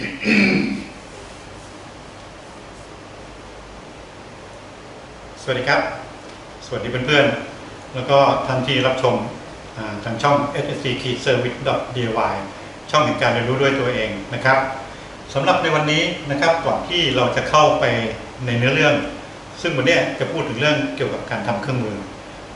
สวัสดีครับ สวัสดีเพื่อนๆ แล้วก็ท่านที่รับชมทางช่อง ssc service dy ช่องแห่งการเรียนรู้ด้วยตัวเองนะครับสำหรับในวันนี้นะครับก่อนที่เราจะเข้าไปในเนื้อเรื่อง ซึ่งวันนี้จะพูดถึงเรื่องเกี่ยวกับการทำเครื่องมือ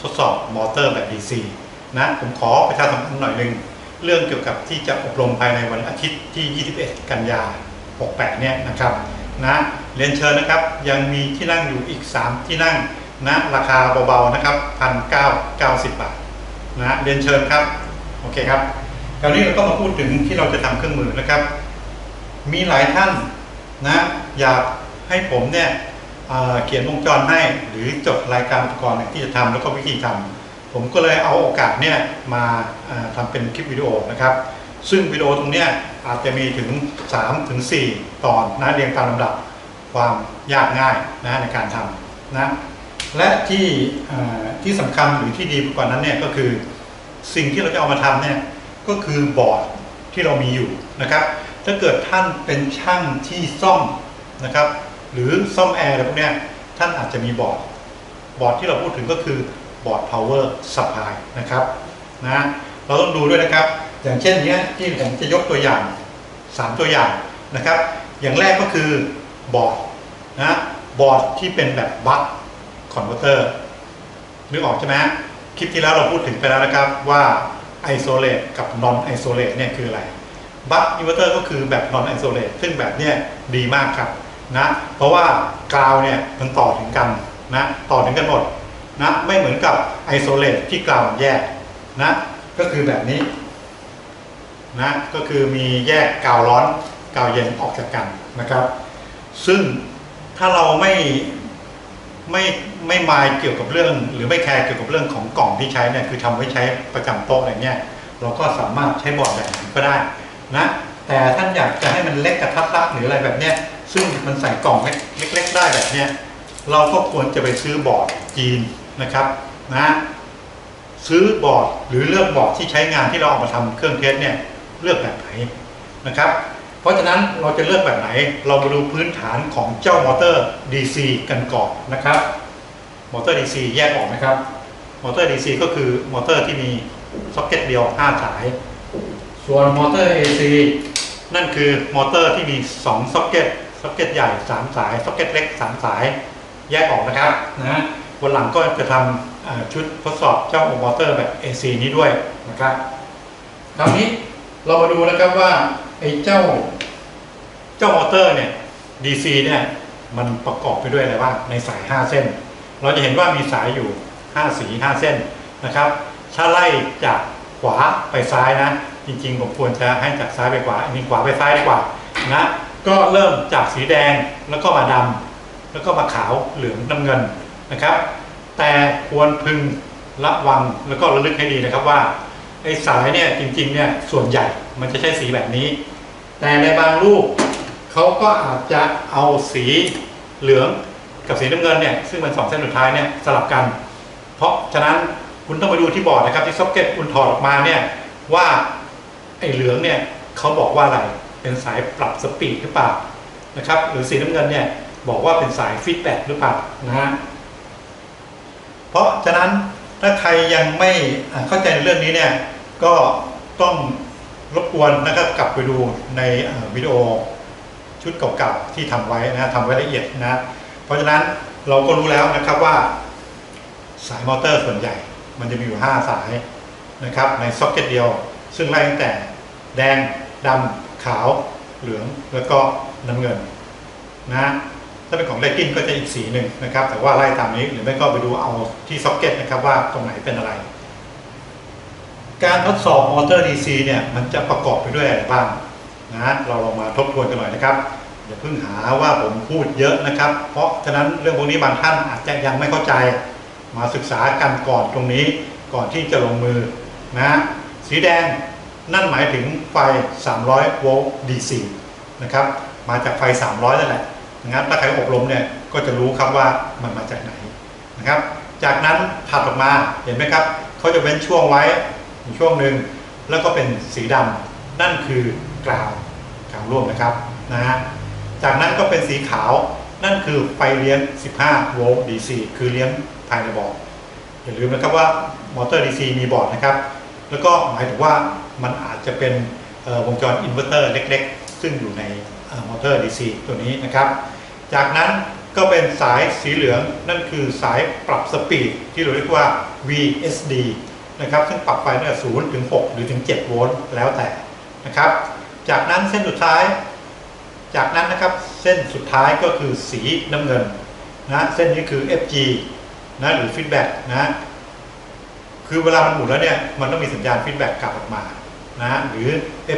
ทดสอบมอเตอร์แบบ DC นะผมขอประชาสัมพันธ์หน่อยหนึ่ง เรื่องเกี่ยวกับที่จะอบรมภายในวันอาทิตย์ที่ 21 กันยา 68 เนี่ยนะครับนะเรียนเชิญนะครับยังมีที่นั่งอยู่อีก 3 ที่นั่งนะราคาเบาๆนะครับ1,990บาทนะเรียนเชิญครับโอเคครับคราวนี้เราก็มาพูดถึงที่เราจะทำเครื่องมือนะครับ มีหลายท่านนะอยากให้ผมเนี่ยเเขียนวงจรให้หรือจดรายการอุปกรณ์ที่จะทำแล้วก็วิธีทำ ผมก็เลยเอาโอกาสเนี่ยมาทำเป็นคลิปวิดีโอนะครับ ซึ่งวิดีโอตรงเนี้ยอาจจะมีถึง3ถึงตอนนะเรียงตามลำดับความยากง่ายนะในการทำนะและที่ที่สำคัญหรือที่ดีกว่านั้นเนี่ยก็คือสิ่งที่เราจะเอามาทำเนี่ยก็คือบอร์ดที่เรามีอยู่นะครับ ถ้าเกิดท่านเป็นช่างที่ซ่อมนะครับ หรือซ่อมแอร์อะไรพวกนี้ท่านอาจจะมีบอร์ดบอร์ดที่เราพูดถึงก็คือ บอร์ด power supply นะครับนะเราต้องดูด้วยนะครับ อย่างเช่นเนี้ยที่ผมจะยกตัวอย่าง 3 ตัวอย่างนะครับ อย่างแรกก็คือบอร์ดนะบอร์ดที่เป็นแบบบัคคอนเวอร์เตอร์นึกออกใช่ไหมคลิปที่แล้วเราพูดถึงไปแล้วนะครับว่า isolate กับ non isolate เนี่ยคืออะไรบัคอินเวอร์เตอร์ก็คือแบบ non isolate ซึ่งแบบเนี้ยดีมากครับนะเพราะว่ากราวเนี่ยมันต่อถึงกันนะต่อถึงกันหมด นะไม่เหมือนกับ isolate ที่กราวแยกนะก็คือแบบนี้นะก็คือมีแยกกาวร้อนกาวเย็นออกจากกันนะครับ ซึ่งถ้าเราไม่ไม่ไม่มายเกี่ยวกับเรื่อง หรือไม่แคร์เกี่ยวกับเรื่องของกล่องที่ใช้เนี่ยคือทำไว้ใช้ประจำโต๊ะอะไรเงี้ยเราก็สามารถใช้บอร์ดแบบนี้ก็ได้นะแต่ท่านอยากจะให้มันเล็กกระทัดรัดหรืออะไรแบบเนี้ยซึ่งมันใส่กล่องเล็กๆได้แบบเนี้ยเราก็ควรจะไปซื้อบอร์ดจีน นะครับนะซื้อบอร์ดหรือเลือกบอร์ดที่ใช้งานที่เราเอามาทำเครื่องเทสเนี่ยเลือกแบบไหนนะครับ เพราะฉะนั้นเราจะเลือกแบบไหน เรามาดูพื้นฐานของเจ้ามอเตอร์ DC กันก่อนนะครับ มอเตอร์ DC แยกออกนะครับ มอเตอร์ DC ก็คือมอเตอร์ที่มีซ็อกเก็ตเดียว 5 สาย ส่วนมอเตอร์ AC นั่นคือมอเตอร์ที่มี 2 ซ็อกเก็ต ซ็อกเก็ตใหญ่ 3 สาย ซ็อกเก็ตเล็ก 3 สาย แยกออกนะครับนะ วันหลังก็จะทำอ่าชุดทดสอบเจ้ามอเตอร์แบบ AC นี้ด้วยนะครับคราวนี้เรามาดูนะครับว่าไอ้เจ้าเจ้ามอเตอร์เนี่ย DC เนี่ยมันประกอบไปด้วยอะไรบ้างในสาย 5 เส้น เราจะเห็นว่ามีสายอยู่ 5 สี 5 เส้นนะครับ ถ้าไล่จากขวาไปซ้ายนะ จริงๆผมควรจะให้จากซ้ายไปขวาอันนี้ขวาไปซ้ายดีกว่านะก็เริ่มจากสีแดงแล้วก็มาดำแล้วก็มาขาวเหลืองน้ำเงิน นะครับ แต่ควรพึงระวังแล้วก็ระลึกให้ดีนะครับว่าไอ้สายเนี่ยจริงๆเนี่ยส่วนใหญ่มันจะใช้สีแบบนี้ แต่ในบางรูปเขาก็อาจจะเอาสีเหลืองกับสีน้ำเงินเนี่ยซึ่งเป็นสองเส้นสุดท้ายเนี่ยสลับกัน เพราะฉะนั้นคุณต้องไปดูที่บอร์ดนะครับที่ซ็อกเก็ตคุณถอดออกมาเนี่ยว่าไอ้เหลืองเนี่ยเขาบอกว่าอะไรเป็นสายปรับสปีดหรือเปล่านะครับหรือสีน้ำเงินเนี่ยบอกว่าเป็นสายฟีดแบ็กหรือเปล่านะฮะ เพราะฉะนั้นถ้าใครยังไม่เข้าใจในเรื่องนี้เนี่ยก็ต้องรบกวนนะครับกลับไปดูในวิดีโอชุดเก่าๆที่ทำไว้นะทำไว้ละเอียดนะเพราะฉะนั้นเราก็รู้แล้วนะครับว่า สายมอเตอร์ส่วนใหญ่ มันจะมีอยู่ 5 สายนะครับ ในซ็อกเก็ตเดียว ซึ่งไล่ตั้งแต่แดงดำขาวเหลืองแล้วก็น้ำเงินนะ ถ้าเป็นของเลกินก็จะอีกสีหนึ่งนะครับ แต่ว่าไล่ตามนี้หรือไม่ก็ไปดูเอาที่ซ็อกเก็ตนะครับว่าตรงไหนเป็นอะไร การทดสอบมอเตอร์ DC เนี่ยมันจะประกอบไปด้วยอะไรบ้างนะเราลองมาทบทวนกันหน่อยนะครับอย่าเพิ่งหาว่าผมพูดเยอะนะครับ เพราะฉะนั้นเรื่องพวกนี้บางท่านอาจจะยังไม่เข้าใจมาศึกษากันก่อนตรงนี้ก่อนที่จะลงมือนะสีแดงนั่นหมายถึงไฟ 300 โวลต์ DC นะครับมาจากไฟ 300นั่นแหละ นะครับถ้าใครอบรมเนี่ยก็จะรู้ครับว่ามันมาจากไหนนะครับ จากนั้นถัดออกมาเห็นไหมครับเขาจะเว้นช่วงไว้ช่วงหนึ่งแล้วก็เป็นสีดำนั่นคือกราวกราวางร่วมนะครับนะฮะจากนั้นก็เป็นสีขาวนั่นคือไฟเลี้ยง 15 โวลต์ DC คือเลี้ยงภายในบอร์ดอย่าลืมนะครับว่ามอเตอร์ DC มีบอร์ดนะครับ แล้วก็หมายถึงว่ามันอาจจะเป็นวงจรอินเวอร์เตอร์เล็กๆ ซึ่งอยู่ใน เตอร์ DC ตัวนี้นะครับ จากนั้นก็เป็นสายสีเหลืองนั่นคือสายปรับสปีดที่เราเรียกว่า VSD นะครับซึ่งปรับไฟตั้งแต่0ถึง 6 หรือถึง 7 โวลต์แล้วแต่นะครับ จากนั้นเส้นสุดท้าย จากนั้นนะครับเส้นสุดท้ายก็คือสีน้ำเงินนะเส้นนี้คือ FG นะหรือ feedback นะคือเวลามันหมุนแล้วเนี่ยมันต้องมีสัญญาณ feedback กลับออกมานะหรือ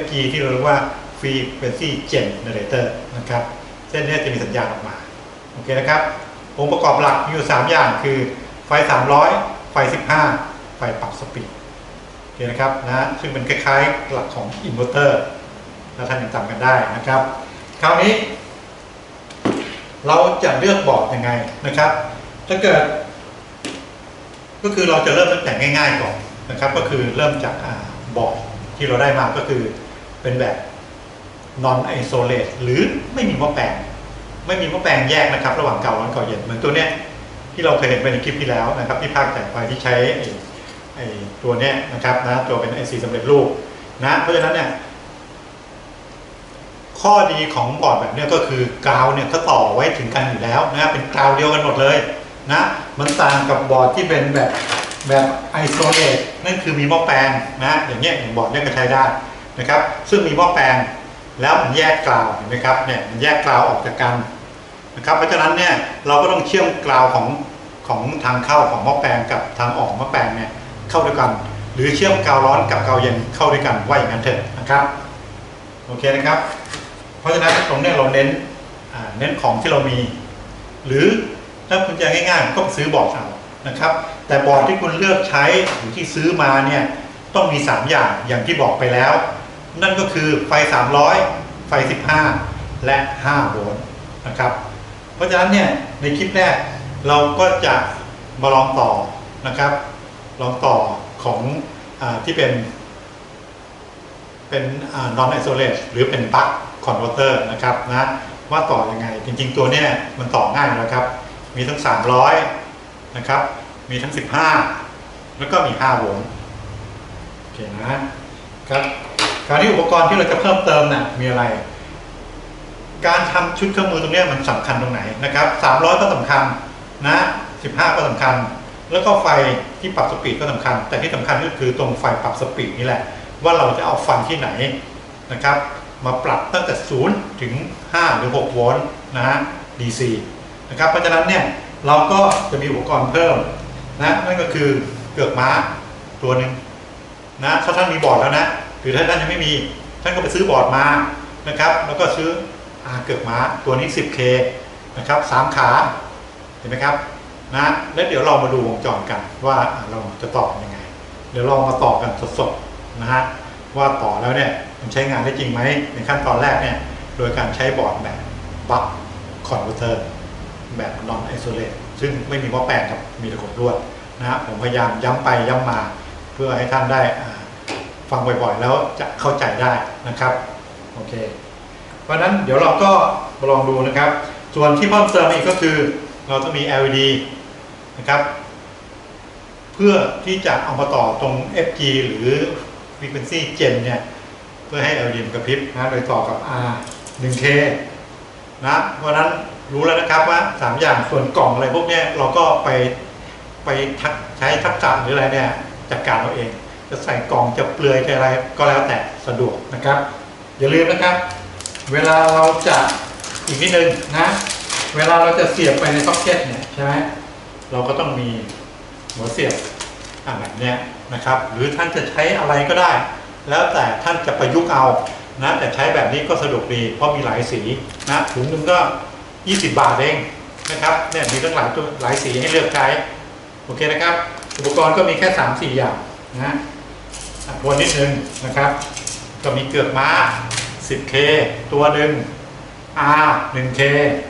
FG ที่เราเรียกว่า frequency generator นะครับเส้นนี้จะมีสัญญาณออกมาโอเคนะครับองค์ประกอบหลักมีอยู่ 3 อย่างคือไฟ 300 ไฟ 15 ไฟปรับสปีดโอเคนะครับนะซึ่งเป็นคล้ายๆหลักของอินเวอร์เตอร์ถ้าท่านยังจำกันได้นะครับ คราวนี้ เราจะเลือกบอร์ดยังไงนะครับ ถ้าเกิด ก็คือเราจะเริ่มตั้งแต่ง่าย ๆ ก่อนนะครับ ก็คือเริ่มจากบอร์ดที่เราได้มาก็คือเป็นแบบ non isolate หรือไม่มีหม้อแปลง ไม่มีหม้อแปลงแยกนะครับ ระหว่างเก่าและเก่าเย็นเหมือนตัวเนี้ยที่เราเคยเห็นไปในคลิปที่แล้วนะครับ ที่ภาคแต่ไฟที่ใช้ไอ้ไอตัวเนี้ยนะครับนะตัวเป็น IC สำเร็จรูปนะเพราะฉะนั้นเนี่ยข้อดีของบอร์ดแบบนี้ก็คือกราวเนี่ยเขาต่อไว้ถึงกันอยู่แล้วนะเป็นกราวเดียวกันหมดเลยนะมันต่างกับบอร์ดที่เป็นแบบแบบไอโซเลตนั่นคือมีหม้อแปลงนะอย่างเงี้ยอย่างบอร์ดเนี่ยก็ใช้ได้นะครับ ซึ่งมีหม้อแปลง แล้วมันแยกกราวเห็นไหมครับเนี่ยมันแยกกราวออกจากกันนะครับ เพราะฉะนั้นเนี่ยเราก็ต้องเชื่อมกราวของของทางเข้าของหม้อแปลงกับทางออกหม้อแปลงเนี่ยเข้าด้วยกัน หรือเชื่อมกาวร้อนกับกาวเย็นเข้าด้วยกันว่าอย่างนั้นเถอะนะครับโอเคนะครับ เพราะฉะนั้นตรงเนี้ยเราเน้นเน้นของที่เรามี หรือถ้าคุณจะง่ายๆก็ซื้อบอร์ดเอานะครับ แต่บอร์ดที่คุณเลือกใช้หรือที่ซื้อมาเนี่ยต้องมี 3 อย่างอย่างที่บอกไปแล้ว นั่นก็คือไฟ 300 ไฟ 15 และ 5 โวลต์นะครับ เพราะฉะนั้นเนี่ยในคลิปแรกเราก็จะมาลองต่อนะครับ ลองต่อของอที่เป็น เป็นอ่า non isolate หรือเป็น buck converter นะครับนะว่าต่อยังไง จริง ๆ ตัวเนี้ยมันต่อง่ายอยู่แล้วครับ มีทั้ง 300 นะครับ มีทั้ง 15 แล้วก็มี 5 โวลต์โอเคนะครับ คราวนี้อุปกรณ์ที่เราจะเพิ่มเติมน่ะมีอะไร การทำชุดเครื่องมือตรงนี้มันสำคัญตรงไหนนะครับ300 ก็สำคัญนะ15 ก็สำคัญ แล้วก็ไฟที่ปรับสปีดก็สำคัญ แต่ที่สำคัญก็คือตรงไฟปรับสปีดนี่แหละ ว่าเราจะเอาไฟที่ไหนนะครับ มาปรับตั้งแต่0ถึง 5 หรือ 6 โวลต์นะฮะ DC นะครับเพราะฉะนั้นเนี่ยเราก็จะมีอุปกรณ์เพิ่มนะนั่นก็คือเกือกม้าตัวหนึ่งนะถ้าท่านมีบอร์ดแล้วนะ หรือถ้าท่านยังไม่มี ท่านก็ไปซื้อบอร์ดมานะครับ แล้วก็ซื้ออาเกือกม้าตัวนี้ 10K นะครับสามขาเห็นไหมครับนะแล้วเดี๋ยวเรามาดูวงจรกันว่าเราจะต่อยังไง เดี๋ยวเรามาต่อกันสดๆนะฮะว่าต่อแล้วเนี่ยมันใช้งานได้จริงไหมในขั้นตอนแรกเนี่ยโดยการใช้บอร์ดแบบบัคคอนเวอร์เตอร์แบบ non isolate ซึ่งไม่มีหม้อแปลงครับมีต่ขดลวดนะฮะผมพยายามย้ำไปย้ำมาเพื่อให้ท่านได้อ่า ฟังบ่อยๆ แล้วจะเข้าใจได้นะครับโอเคเพราะนั้นเดี๋ยวเราก็มาลองดูนะครับ ส่วนที่เพิ่มเติมอีกก็คือเราต้องมี LED นะครับ เพื่อที่จะเอามาต่อตรง FG หรือ Frequency Gen เนี่ย เพื่อให้ LED มันกระพริบนะโดยต่อกับ R 1K นะเพราะนั้นรู้แล้วนะครับว่า 3 อย่างส่วนกล่องอะไรพวกนี้เราก็ไปไปทักใช้ทักษะหรืออะไรเนี่ยจัดการเราเอง จะใส่กล่องจะเปลือยจะอะไรก็แล้วแต่สะดวกนะครับ อย่าลืมนะครับ เวลาเราจะอีกนิดนึงนะเวลาเราจะเสียบไปในซ็อกเก็ตเนี่ยใช่ไหมเราก็ต้องมีหัวเสียบอ่าแบบเนี้ยนะครับ หรือท่านจะใช้อะไรก็ได้ แล้วแต่ท่านจะประยุกต์เอานะแต่ใช้แบบนี้ก็สะดวกดี เพราะมีหลายสีนะถุงนึงก็ 20 บาทเองนะครับเนี่ยมีตั้งหลายตัวหลายสีให้เลือกใช้โอเคนะครับ อุปกรณ์ก็มีแค่ 3-4 อย่างนะ ทวนนิดนึงนะครับ ก็มีเกือกม้า 10K ตัวหนึ่ง R 1K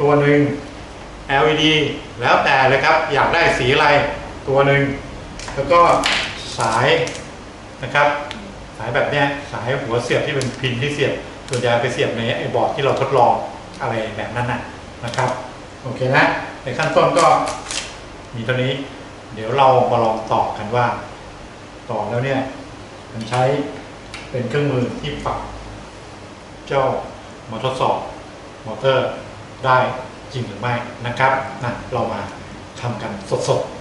ตัวหนึ่ง LED แล้วแต่เลยครับ อยากได้สีอะไรตัวหนึ่ง แล้วก็สายนะครับ สายแบบเนี้ยสายหัวเสียบที่เป็นพินที่เสียบส่วนใหญ่ไปเสียบในไอ้บอร์ดที่เราทดลองอะไรแบบนั้นนะนะครับ โอเคนะ ในขั้นต้นก็มีเท่านี้ เดี๋ยวเรามาลองต่อกันว่า ต่อแล้วเนี่ย มันใช้เป็นเครื่องมือที่ปรับเจ้ามาทดสอบมอเตอร์ได้จริงหรือไม่นะครับนะเรามาทำกันสดๆ